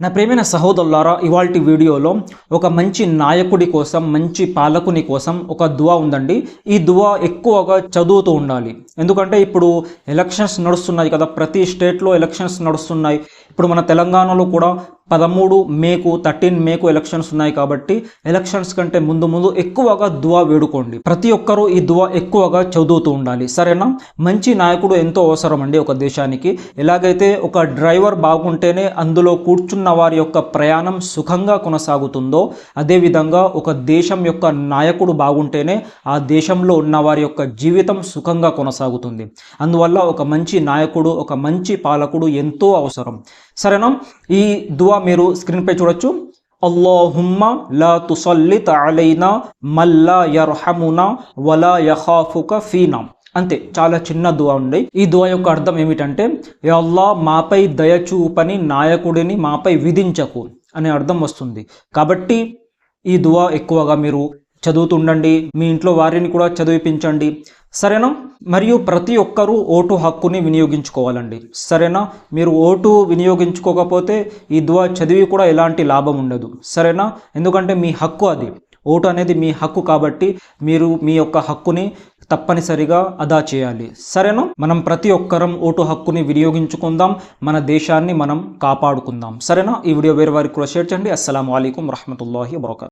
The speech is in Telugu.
నా ప్రేమైన సహోదరులారా ఇవాల్టి వీడియోలో ఒక మంచి నాయకుడి కోసం మంచి పాలకుని కోసం ఒక దువా ఉందండి. ఈ దువా ఎక్కువగా చదువుతూ ఉండాలి. ఎందుకంటే ఇప్పుడు ఎలక్షన్స్ నడుస్తున్నాయి కదా ప్రతి స్టేట్లో ఎలక్షన్స్ నడుస్తున్నాయి. ఇప్పుడు మన తెలంగాణలో కూడా పదమూడు మేకు థర్టీన్ మేకు ఎలక్షన్స్ ఉన్నాయి కాబట్టి ఎలక్షన్స్ కంటే ముందు ముందు ఎక్కువగా దువా వేడుకోండి. ప్రతి ఒక్కరూ ఈ దువా ఎక్కువగా చదువుతూ ఉండాలి. సరేనా? మంచి నాయకుడు ఎంతో అవసరం అండి ఒక దేశానికి. ఎలాగైతే ఒక డ్రైవర్ బాగుంటేనే అందులో కూర్చున్న వారి యొక్క ప్రయాణం సుఖంగా కొనసాగుతుందో అదేవిధంగా ఒక దేశం యొక్క నాయకుడు బాగుంటేనే ఆ దేశంలో ఉన్న వారి యొక్క జీవితం సుఖంగా కొనసాగుతుంది. అందువల్ల ఒక మంచి నాయకుడు ఒక మంచి పాలకుడు ఎంతో అవసరం. సరేనా? ఈ దువా మీరు స్క్రీన్పై చూడొచ్చు. అల్లాహుమ్మ లా తుసల్లిత్ అలైనా మల్లా యర్హమునా వలా యఖాఫుక ఫీనా. అంతే చాలా చిన్న దువా ఉంది ఈ దువా యొక్క అర్థం ఏమిటంటే "యా అల్లా మాపై దయ చూపని నాయకుడిని మాపై విధించకు అనే అర్థం వస్తుంది. కాబట్టి ఈ దువా ఎక్కువగా మీరు చదువుతుండండి మీ ఇంట్లో వారిని కూడా చదివిపించండి. సరేనా? మరియు ప్రతి ఒక్కరూ ఓటు హక్కుని వినియోగించుకోవాలండి. సరేనా? మీరు ఓటు వినియోగించుకోకపోతే ఈ దువా చదివి కూడా ఎలాంటి లాభం ఉండదు. సరేనా? ఎందుకంటే మీ హక్కు అది. ఓటు అనేది మీ హక్కు కాబట్టి మీరు మీ యొక్క హక్కుని తప్పనిసరిగా అదా చేయాలి. సరేనా? మనం ప్రతి ఒక్కరం ఓటు హక్కుని వినియోగించుకుందాం. మన దేశాన్ని మనం కాపాడుకుందాం. సరేనా? ఈ వీడియో వేరే వారికి కూడా షేర్ చేయండి. అస్సలం అయికం వరహమూల వబర్కాతు.